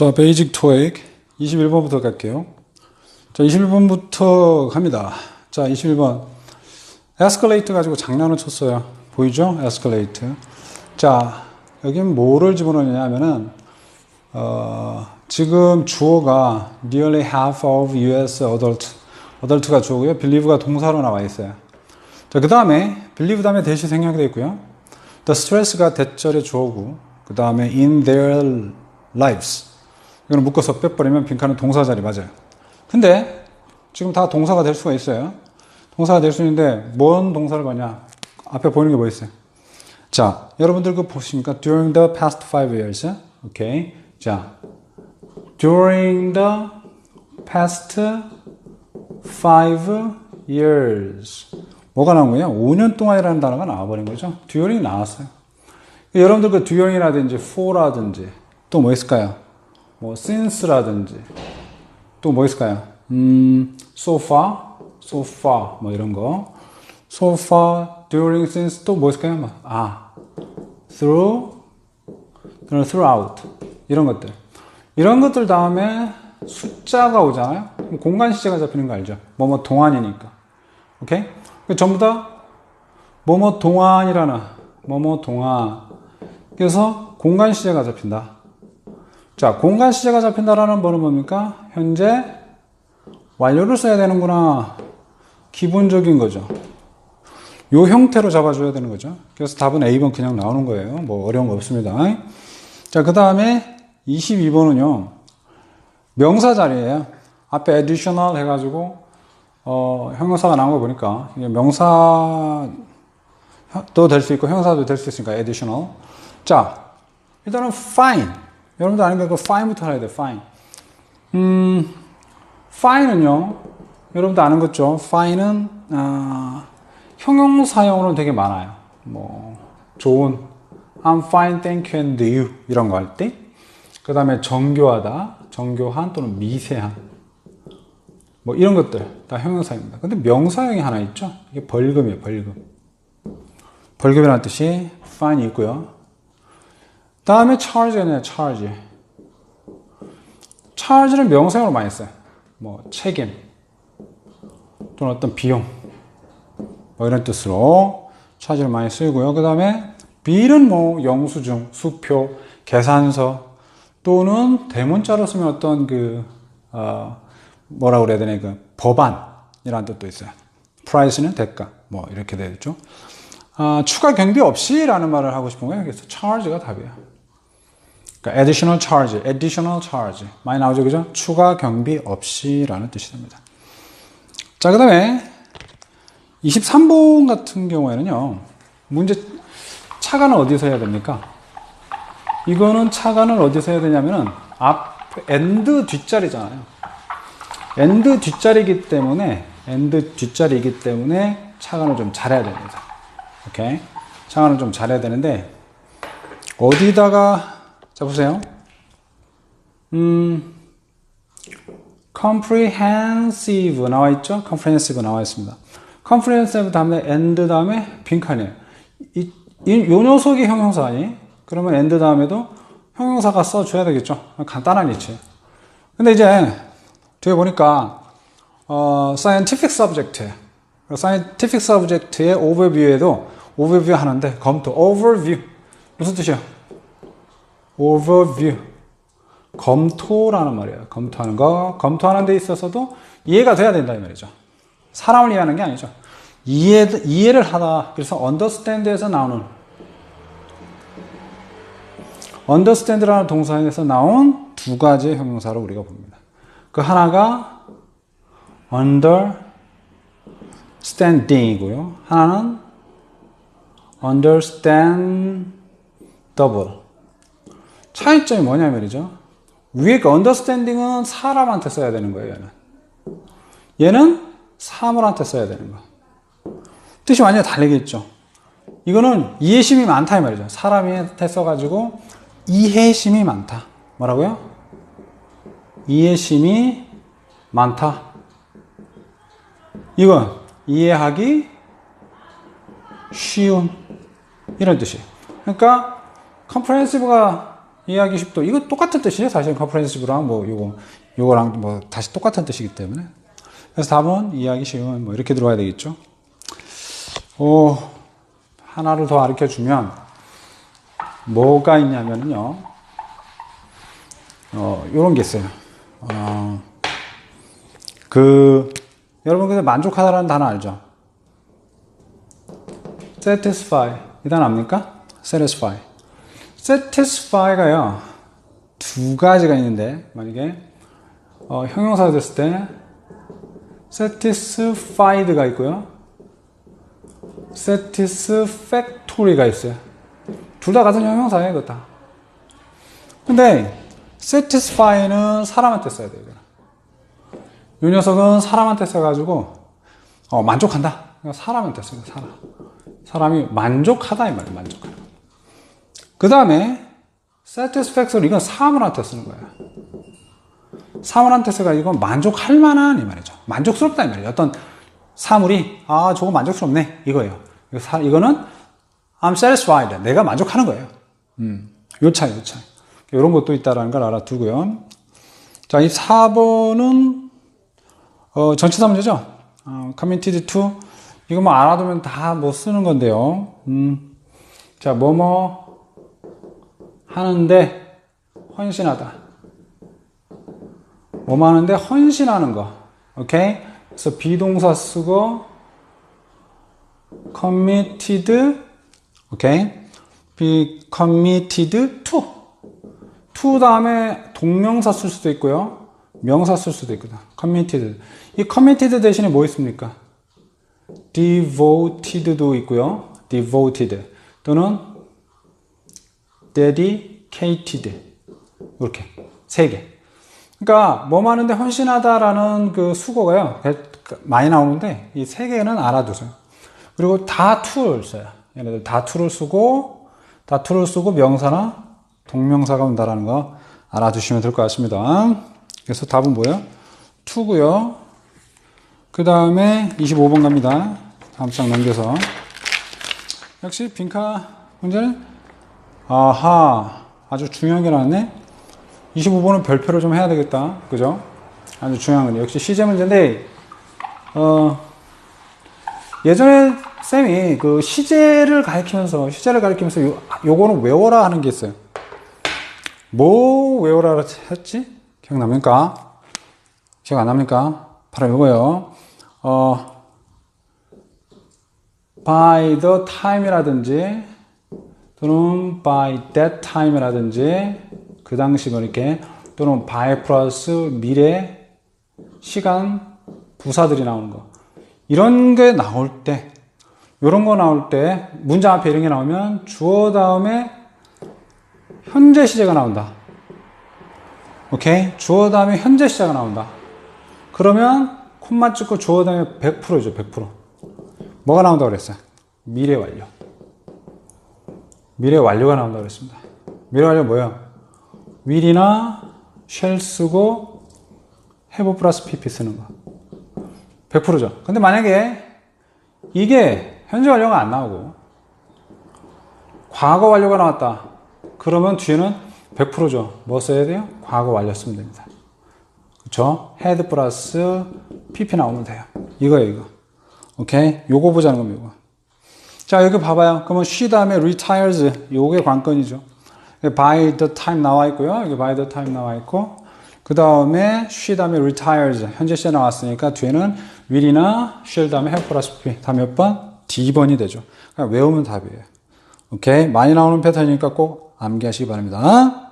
자, 베이직 토익 21번부터 갈게요. 자, 21번부터 갑니다. 자, 21번. 에스컬레이트 가지고 장난을 쳤어요. 보이죠? 에스컬레이트. 자, 여긴 뭐를 집어넣느냐 하면은, 어, 지금 주어가 nearly half of US adult. adult가 주어고요. believe가 동사로 나와 있어요. 자, 그 다음에 believe 다음에 대시 생략이 되어 있고요. the stress가 대절의 주어고, 그 다음에 in their lives. 이거는 묶어서 빼버리면 빈칸은 동사 자리 맞아요. 근데 지금 다 동사가 될 수가 있어요. 동사가 될 수 있는데 뭔 동사를 거냐? 앞에 보이는 게 뭐 있어요? 자, 여러분들 그 보십니까? During the past five years. 오케이. 자, during the past five years. 뭐가 나온 거예요? 5년 동안이라는 단어가 나와버린 거죠. during 나왔어요. 여러분들 그 during이라든지 for라든지 또 뭐 있을까요? 뭐 since라든지 또 뭐 있을까요? 음, so far, so far 뭐 이런 거. so far, during, since 또 뭐 있을까요? 뭐, 아, through, throughout 이런 것들. 이런 것들 다음에 숫자가 오잖아요. 공간 시제가 잡히는 거 알죠? 뭐뭐 동안이니까. 오케이? 전부 다 뭐뭐 동안이라는 뭐뭐 동안. 그래서 공간 시제가 잡힌다. 자, 공간 시제가 잡힌다라는 뭐는 뭡니까? 현재 완료를 써야 되는구나. 기본적인 거죠. 요 형태로 잡아줘야 되는 거죠. 그래서 답은 A번 그냥 나오는 거예요. 뭐 어려운 거 없습니다. 자, 그 다음에 22번은요. 명사 자리예요. 앞에 additional 해가지고 어, 형용사가 나온 거 보니까 이게 명사도 될 수 있고 형용사도 될 수 있으니까 additional. 자, 일단은 fine. 여러분들 아는 거 fine부터 해야 돼. fine. 음, fine은요. 여러분들 아는 거죠. fine은 아, 형용사용으로 되게 많아요. 뭐 좋은 I'm fine, thank you, and you 이런 거 할 때. 그 다음에 정교하다, 정교한 또는 미세한 뭐 이런 것들 다 형용사입니다. 근데 명사형이 하나 있죠. 이게 벌금이에요. 벌금. 벌금이라는 뜻이 fine이 있고요. 다음에 charge네요. charge. charge는 명사형으로 많이 써요. 뭐 책임 또는 어떤 비용 뭐 이런 뜻으로 charge를 많이 쓰고요. 그 다음에 bill은 뭐 영수증, 수표, 계산서 또는 대문자로 쓰면 어떤 그 어, 뭐라 그래야 되나 그 법안이라는 뜻도 있어요. price는 대가 뭐 이렇게 되겠죠. 아, 추가 경비 없이라는 말을 하고 싶은 거예요. 그래서 charge가 답이에요. 그러니까 additional charge, additional charge 많이 나오죠, 그죠? 추가 경비 없이라는 뜻이 됩니다. 자, 그다음에 23번 같은 경우에는요. 문제 차관은 어디서 해야 됩니까? 이거는 차관을 어디서 해야 되냐면은 앞 end 뒷자리잖아요. end 뒷자리이기 때문에 end 뒷자리이기 때문에 차관을 좀 잘해야 됩니다. 오케이. 차관을 좀 잘해야 되는데 어디다가 자 보세요. 음 comprehensive 나와 있죠? comprehensive 나와 있습니다. comprehensive 다음에 and 다음에 빈칸이에요. 이, 이, 요 녀석이 형용사 아니? 그러면 and 다음에도 형용사가 써줘야 되겠죠? 간단한 이치. 근데 이제 뒤에 보니까 어, scientific subject scientific subject의 overview에도 overview 하는데 검토 overview 무슨 뜻이야? Overview 검토라는 말이에요. 검토하는 거 검토하는 데 있어서도 이해가 돼야 된다 이 말이죠. 사람을 이해하는 게 아니죠. 이해 이해를 하다 그래서 understand에서 나오는 understand라는 동사에서 나온 두 가지의 형용사를 우리가 봅니다. 그 하나가 understanding이고요. 하나는 understandable. 차이점이 뭐냐 말이죠. 위에 그 understanding은 사람한테 써야 되는 거예요. 얘는. 얘는 사물한테 써야 되는 거. 뜻이 완전히 다르겠죠. 이거는 이해심이 많다 이 말이죠. 사람한테 써가지고 이해심이 많다. 뭐라고요? 이해심이 많다. 이건 이해하기 쉬운 이런 뜻이에요. 그러니까 comprehensive가 이해하기 쉽도. 이거 똑같은 뜻이에요. 사실 컴프레hen시브랑 뭐 요거 요거랑 뭐 다시 똑같은 뜻이기 때문에. 그래서 답은 이해하기 쉬운 뭐 이렇게 들어가야 되겠죠. 오, 하나를 더 가르쳐 주면 뭐가 있냐면요. 어, 요런 게 있어요. 어, 그 여러분 근데 만족하다라는 단어 알죠? satisfy 이 단어 압니까? satisfy. Satisfy가요. 두 가지가 있는데 만약에 어, 형용사가 됐을 때 satisfied가 있고요. satisfactory가 있어요. 둘 다 같은 형용사예요 이거 다. 근데 satisfy는 사람한테 써야 돼요 이 녀석은 사람한테 써가지고 어, 만족한다. 사람한테 써요 사람. 사람이 만족하다 이 말이에요 만족하다 그 다음에 satisfactory 이건 사물한테 쓰는 거예요. 사물한테 써가 이건 만족할 만한 이 말이죠. 만족스럽다 이 말이에요. 어떤 사물이 아 저거 만족스럽네 이거예요. 이거 사, 이거는 I'm satisfied. 내가 만족하는 거예요. 음, 요 차이, 요 차이. 이런 것도 있다라는 걸 알아두고요. 자, 이 4번은 어, 전치사 문제죠. 어, committed to 이거 뭐 알아두면 다 뭐 쓰는 건데요. 음, 자, 뭐뭐 하는데 헌신하다. 뭐뭐 하는데 헌신하는 거. 오케이? 그래서 비동사 쓰고 committed 오케이? be committed to to 다음에 동명사 쓸 수도 있고요. 명사 쓸 수도 있거든. committed. 이 committed 대신에 뭐 있습니까? devoted도 있고요. devoted 또는 dedicated 이렇게 세 개. 그러니까 뭐 하는데 헌신하다라는 그 수고가요 많이 나오는데 이 세 개는 알아두세요. 그리고 다 to를 써요. 얘네들 다 to를 쓰고 다 to를 쓰고 명사나 동명사가 온다라는 거 알아두시면 될 것 같습니다. 그래서 답은 뭐예요? to고요. 그 다음에 25번 갑니다. 다음 장 넘겨서 역시 빈카 문제는 아하 아주 중요한 게 나왔네. 25번은 별표를 좀 해야 되겠다. 그죠? 아주 중요한 건 역시 시제 문제인데 어 예전에 쌤이 그 시제를 가르치면서 시제를 가르치면서 요, 요거는 외워라 하는 게 있어요. 뭐 외워라 했지? 기억납니까? 기억 안 납니까? 바로 이거예요. 어 by the time이라든지 또는 by that time이라든지 그 당시 뭐 이렇게 또는 by 플러스 미래 시간 부사들이 나오는 거. 이런 게 나올 때 이런 거 나올 때 문장 앞에 이런 게 나오면 주어 다음에 현재 시제가 나온다. 오케이? 주어 다음에 현재 시제가 나온다. 그러면 콤마 찍고 주어 다음에 100%죠 100% 뭐가 나온다고 그랬어요? 미래 완료 미래 완료가 나온다고 그랬습니다. 미래 완료 뭐예요? will이나 shall 쓰고 have 플러스 pp 쓰는 거. 100%죠. 근데 만약에 이게 현재 완료가 안 나오고 과거 완료가 나왔다. 그러면 뒤에는 100%죠. 뭐 써야 돼요? 과거 완료 쓰면 됩니다. 그쵸? had 플러스 pp 나오면 돼요. 이거예요, 이거. 오케이? 요거 보자는 겁니다, 이거. 자, 여기 봐봐요. 그러면 she 다음에 retires. 요게 관건이죠. by the time 나와 있고요. 여기 by the time 나와 있고. 그 다음에 she 다음에 retires. 현재 시제 나왔으니까 뒤에는 will이나 shall 다음에 have 플러스 p. 다 몇 번? D번이 되죠. 그냥 외우면 답이에요. 오케이. 많이 나오는 패턴이니까 꼭 암기하시기 바랍니다.